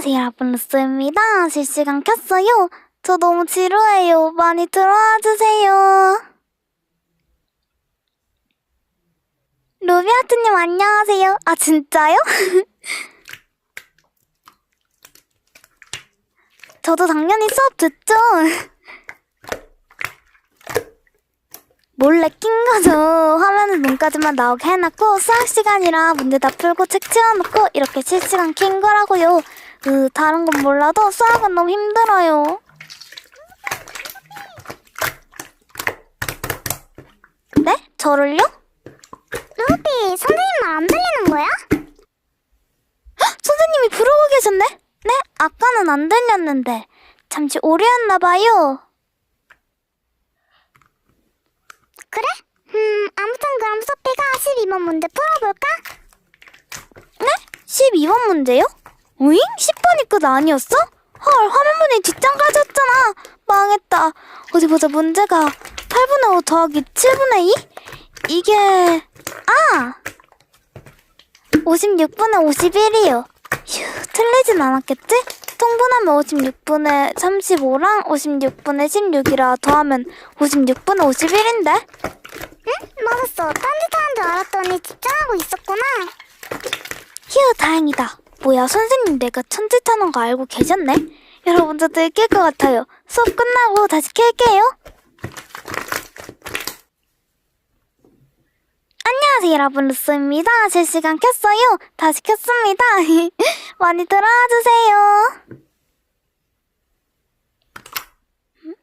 안녕하세요 여러분 루스입니다. 실시간 켰어요. 저 너무 지루해요. 많이 들어와 주세요. 루비아트님 안녕하세요. 아 진짜요? 저도 당연히 수업 듣죠. 몰래 낀 거죠. 화면은 눈까지만 나오게 해놨고 수학 시간이라 문제 다 풀고 책 치워놓고 이렇게 실시간 킨 거라고요. 으, 다른 건 몰라도 수학은 너무 힘들어요. 네? 저를요? 루비, 선생님 말안 들리는 거야? 헉, 선생님이 부르고 계셨네? 네? 아까는 안 들렸는데 잠시 오류였나 봐요. 그래? 음, 아무튼 그럼 소피가 12번 문제 풀어볼까? 네? 12번 문제요? 오잉? 10번이 끝 아니었어? 헐, 화면분이 뒷장까지 했잖아. 망했다. 어디 보자, 문제가 8분의 5 더하기 7분의 2? 이게, 아! 56분의 51이요. 휴, 틀리진 않았겠지? 통분하면 56분의 35랑 56분의 16이라 더하면 56분의 51인데? 응? 맞았어. 딴짓하는 줄 알았더니 집중하고 있었구나. 휴, 다행이다. 뭐야, 선생님 내가 천짓하는 거 알고 계셨네? 여러분도 들킬 것 같아요. 수업 끝나고 다시 켤게요. 안녕하세요, 여러분. 루스입니다. 실시간 켰어요. 다시 켰습니다. 많이 들어와 주세요. 음?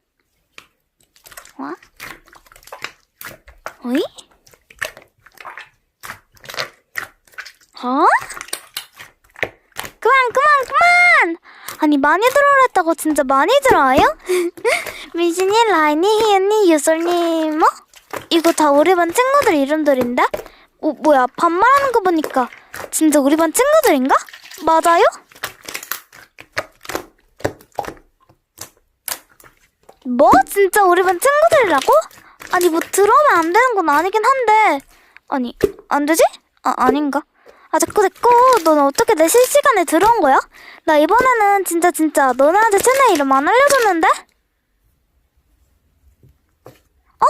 와? 어이? 어? 그만 그만 그만! 아니 많이 들어오랬다고 진짜 많이 들어와요? 민신이, 라인이, 희은이, 유솔님 뭐? 이거 다 우리 반 친구들 이름들인데? 어 뭐야 반말하는 거 보니까 진짜 우리 반 친구들인가? 맞아요? 뭐? 진짜 우리 반 친구들이라고? 아니 뭐 들어오면 안 되는 건 아니긴 한데 아니 안 되지? 아 아닌가? 아 자꾸 자꾸 넌 어떻게 내 실시간에 들어온 거야? 나 이번에는 진짜 진짜 너네한테 채널 이름 안 알려줬는데? 어?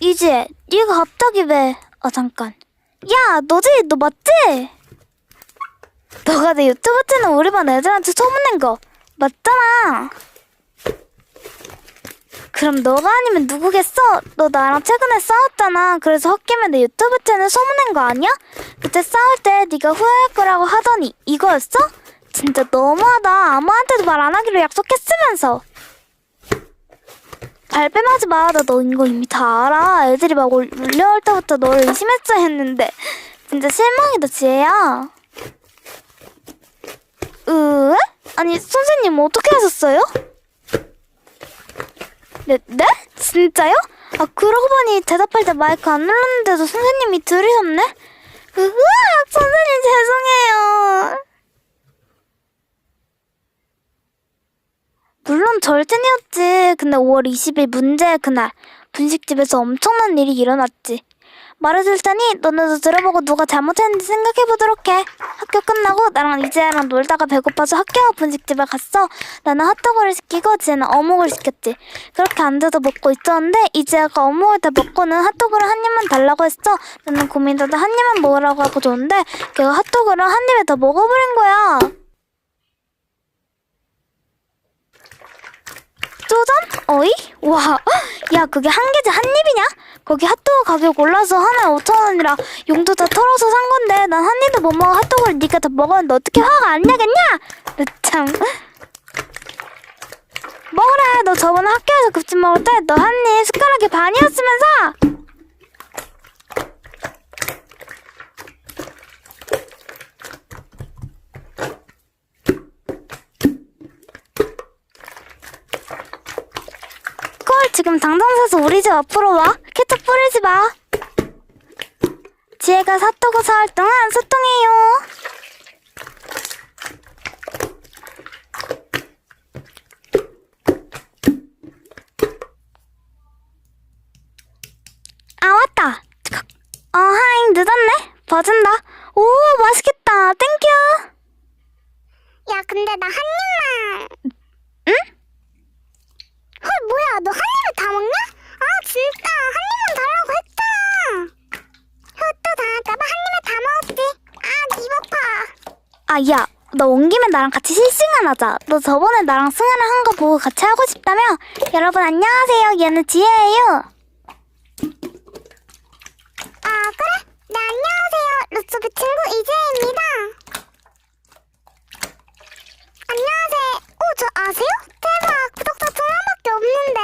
이지혜 네가 갑자기 왜... 아 잠깐 야 너지? 너 맞지? 너가 내 유튜브 채널 우리 반 애들한테 소문낸 거 맞잖아 그럼 너가 아니면 누구겠어? 너 나랑 최근에 싸웠잖아. 그래서 홧김에 내 유튜브 채널 소문낸 거 아니야? 그때 싸울 때 네가 후회할 거라고 하더니 이거였어? 진짜 너무하다. 아무한테도 말 안 하기로 약속했으면서. 발뺌하지 마. 나너 이거 이미 다 알아. 애들이 막 올- 물려올 때부터 너를 의심했어 했는데. 진짜 실망이다, 지혜야. 으? 아니, 선생님 어떻게 하셨어요? 네, 네? 진짜요? 아, 그러고 보니 대답할 때 마이크 안 눌렀는데도 선생님이 들으셨네? 으아, 선생님 죄송해요. 물론 절친이었지. 근데 5월 20일 문제 그날 분식집에서 엄청난 일이 일어났지. 말해줄 테니 너네도 들어보고 누가 잘못했는지 생각해보도록 해. 학교 끝나고 나랑 이재아랑 놀다가 배고파서 학교 앞 분식집에 갔어. 나는 핫도그를 시키고 지혜는 어묵을 시켰지. 그렇게 앉아서 먹고 있었는데 이재아가 어묵을 다 먹고는 핫도그를 한 입만 달라고 했어. 나는 고민하다 한 입만 먹으라고 하고 줬는데 걔가 핫도그를 한 입에 다 먹어버린 거야. 쪼잔? 어이? 와, 야 그게 한 개지 한 입이냐? 거기 핫도그 가격 올라서 하나에 5천 원이라 용도 다 털어서 산 건데 난 한 입도 못 먹어 핫도그를 네가 다 먹었는데 어떻게 화가 안 나겠냐? 너 참. 뭐래? 너 저번에 학교에서 급식 먹을 때 너 한 입 숟가락이 반이었으면서? 콜 지금 당장 사서 우리 집 앞으로 와 뿌리지 마. 지혜가 사또고 사할 동안 소통해요. 아 왔다. 어 하잉 늦었네. 봐준다. 오 맛있겠다. 땡큐 야, 그 근데 나 한 입만. 응? 헐, 뭐야, 너 한 입에 다 먹냐? 아, 진짜, 한 입만 달라고 했잖아. 혀또 당할까봐 한 입에 다 먹었지. 아, 입 아, 야, 너 온 김에 나랑 같이 실승을 하자. 너 저번에 나랑 승을 한 거 보고 같이 하고 싶다며? 여러분, 안녕하세요. 얘는 지혜예요. 아, 그래? 네, 안녕하세요. 루소비 친구 이재입니다. 안녕하세요. 오, 저 아세요? 대박. 구독자 두 명밖에 없는데.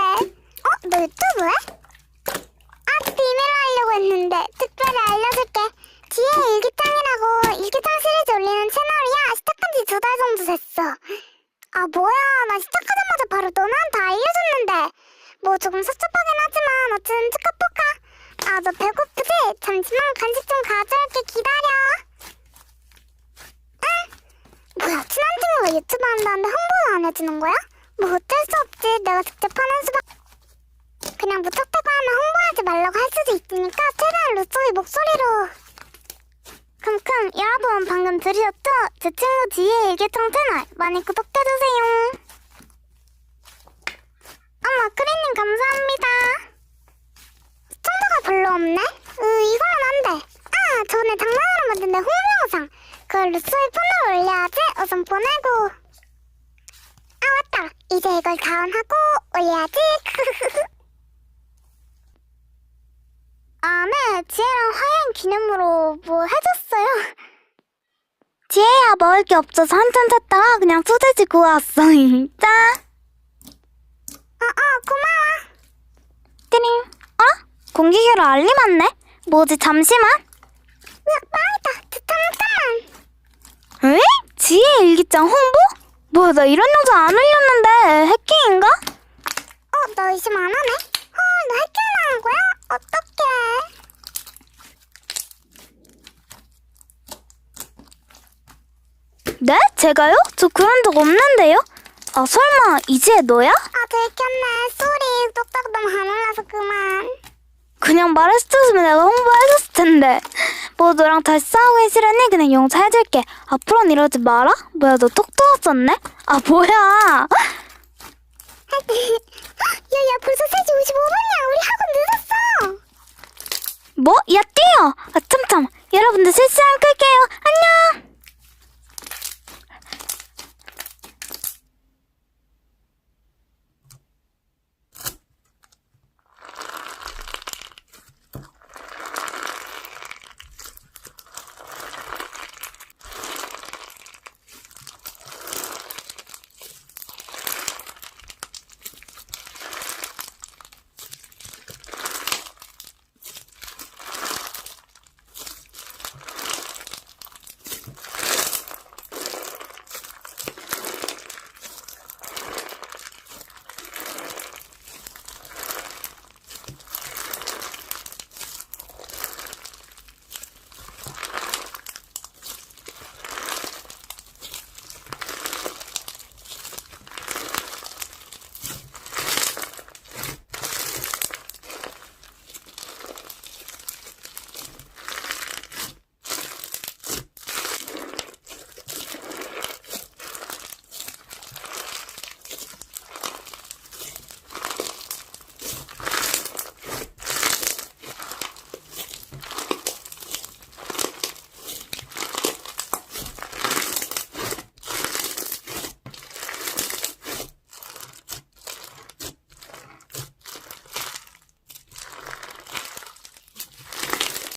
어? 너 유튜브 해? 아, 비밀로 하려고 했는데 특별히 알려줄게. 지혜 일기장이라고 일기장 시리즈 올리는 채널이야. 시작한 지 두 달 정도 됐어. 아, 뭐야. 나 시작하자마자 바로 너네한테 알려줬는데. 뭐 조금 섭섭하긴 하지만 어쨌든 축하포카. 아, 너 배고프지? 잠시만 간식 좀 가져올게. 기다려. 응? 뭐야, 친한 친구가 유튜브 한다는데 홍보를 안 해주는 거야? 뭐 어쩔 수 없지. 내가 직접 하는 수밖. 그냥 무턱대고 하면 홍보하지 말라고 할 수도 있으니까 최대한 루소의 목소리로. 큼큼 여러분 방금 들으셨죠? 제 친구 지혜 일기청 채널 많이 구독해주세요. 어머 크리님 감사합니다. 시청자가 별로 없네? 으 이거는 안 돼. 아 전에 장난으로 만든 내 홍보 영상. 그걸 루소의 폰으로 올려야지. 우선 보내고. 아 맞다. 이제 이걸 다운하고 아, 네. 지혜랑 화해한 기념으로 뭐 해줬어요. 지혜야, 먹을 게 없어서 한참 찾다가 그냥 소세지 구워왔어. 짠! 어, 어, 고마워. 띠링. 어? 공기계로 알림 왔네? 뭐지, 잠시만. 으, 망했다. 잠깐만. 에? 지혜 일기장 홍보? 뭐야, 나 이런 영상 안 올렸는데. 해킹인가? 어, 너 의심 안 하네? 헐, 너 해킹 당한 거야? 어떡해. 네? 제가요? 저 그런 적 없는데요? 아, 설마, 이지혜 너야? 아, 들켰네. 쏘리. 똑딱 너무 안 올라서 그만. 그냥 말했었으면 내가 홍보해줬을 텐데. 뭐 너랑 다시 싸우기 싫으니 그냥 영차 해줄게. 앞으로는 이러지 마라? 뭐야 너 톡 터왔었네? 아 뭐야? 야, 야, 벌써 3시 55분이야. 우리 학원 늦었어. 뭐? 야 뛰어! 아 참참. 여러분들 실시간 끌게요. 안녕.